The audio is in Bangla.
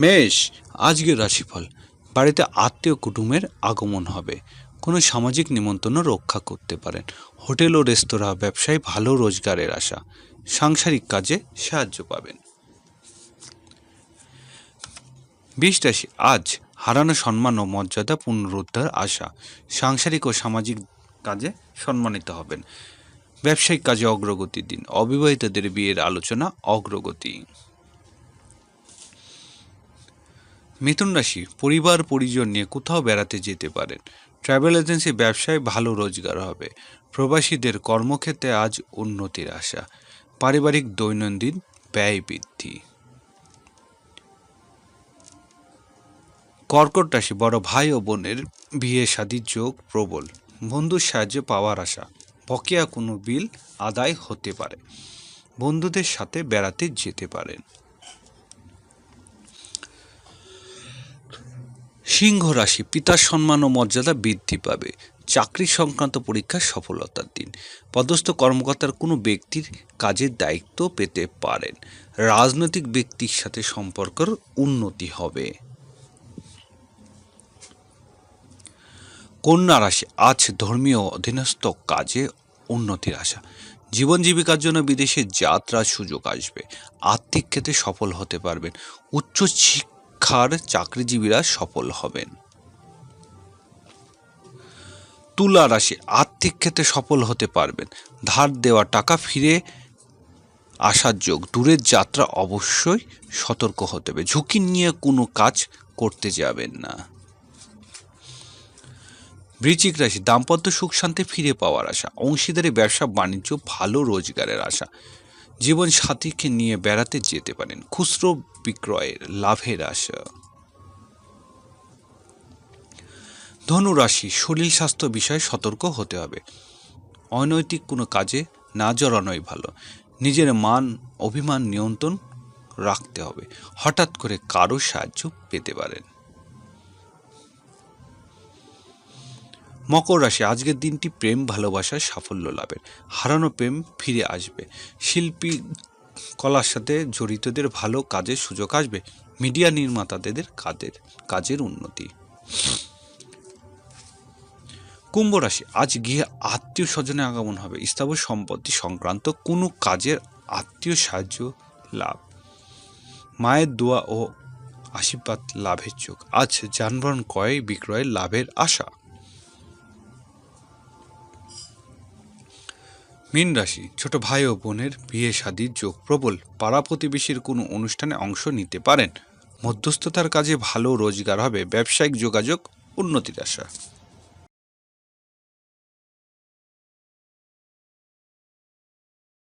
মেষ, আজকের রাশিফল। বাড়িতে আত্মীয় কুটুমের আগমন হবে। কোনো সামাজিক নিমন্ত্রণ রক্ষা করতে পারেন। হোটেল ও রেস্তোরাঁ ব্যবসায় ভালো রোজগারের আশা। সাংসারিক কাজে সাহায্য পাবেন। বিশ রাশি, আজ হারানো সম্মান ও মর্যাদা পুনরুদ্ধার আশা। সাংসারিক ও সামাজিক কাজে সম্মানিত হবেন। ব্যবসায়িক কাজে অগ্রগতির দিন। অবিবাহিতদের বিয়ের আলোচনা অগ্রগতি। মিথুন রাশি, পরিবার, পরিজন নিয়ে কোথাও বেড়াতে যেতে পারেন। ট্রাভেল এজেন্সি ব্যবসায় ভালো রোজগার হবে। প্রবাসীদের কর্মক্ষেত্রে আজ উন্নতির আশা। পারিবারিক দৈনন্দিন ব্যয় বৃদ্ধি। কর্কট রাশি, বড় ভাই ও বোনের বিয়ে শাদির যোগ প্রবল। বন্ধুর সাহায্যে পাওয়ার আশা। বকেয়া কোনো বিল আদায় হতে পারে। বন্ধুদের সাথে বেড়াতে যেতে পারেন। সিংহ রাশি পিতার সম্মান ও মর্যাদা বৃদ্ধি পাবে। চাকরি সংক্রান্ত পরীক্ষার সফলতার দিন। পদস্থ কর্মকর্তার কোনো ব্যক্তির কাজের দায়িত্ব পেতে পারেন। রাজনৈতিক ব্যক্তির সাথে সম্পর্কের উন্নতি হবে। কন্যা রাশি, আজ ধর্মীয় অধীনস্থ কাজে উন্নতির আশা। জীবন জীবিকার জন্য বিদেশে যাত্রার সুযোগ আসবে। আর্থিক ক্ষেত্রে সফল হতে পারবেন। উচ্চ শিক্ষার চাকরিজীবীরা সফল হবেন। তুলা রাশি আর্থিক ক্ষেত্রে সফল হতে পারবেন। ধার দেওয়া টাকা ফিরে আসার যোগ। দূরের যাত্রা অবশ্যই সতর্ক হতে হবে। ঝুঁকি নিয়ে কোনো কাজ করতে যাবেন না। বৃচিক রাশি, দাম্পত্য সুখ শান্তি ফিরে পাওয়ার আশা। অংশীদারি, ব্যবসা, বাণিজ্য, ভালো রোজগারের আশা। জীবন সাথীকে নিয়ে বেড়াতে যেতে পারেন। খুচরো বিক্রয়ের লাভের আশা। ধনু রাশি শরীর স্বাস্থ্য বিষয়ে সতর্ক হতে হবে। অনৈতিক কোনো কাজে না জড়ানোই ভালো। নিজের মান, অভিমান নিয়ন্ত্রণ রাখতে হবে। হঠাৎ করে কারও সাহায্য পেতে পারেন। মকর রাশি, আজকের দিনটি প্রেম ভালোবাসায় সাফল্য লাভের। হারানো প্রেম ফিরে আসবে। শিল্পী কলার সাথে জড়িতদের ভালো কাজের সুযোগ আসবে। মিডিয়া নির্মাতাদের কাজের কাজের উন্নতি। কুম্ভ রাশি, আজ গিয়ে আত্মীয় স্বজনে আগমন হবে। স্থাবর সম্পত্তি সংক্রান্ত কোনো কাজের আত্মীয় সাহায্য, লাভ। মায়ের দোয়া ও আশীর্বাদ, লাভের যোগ আজ যানবাহন ক্রয় বিক্রয়ের লাভের আশা। মীন রাশি, ছোট ভাই ও বোনের বিয়ে শাদির যোগ প্রবল। পাড়া প্রতিবেশীর কোনো অনুষ্ঠানে অংশ নিতে পারেন। মধ্যস্থতার কাজে ভালো রোজগার হবে। ব্যবসায়িক যোগাযোগ, উন্নতির আশা।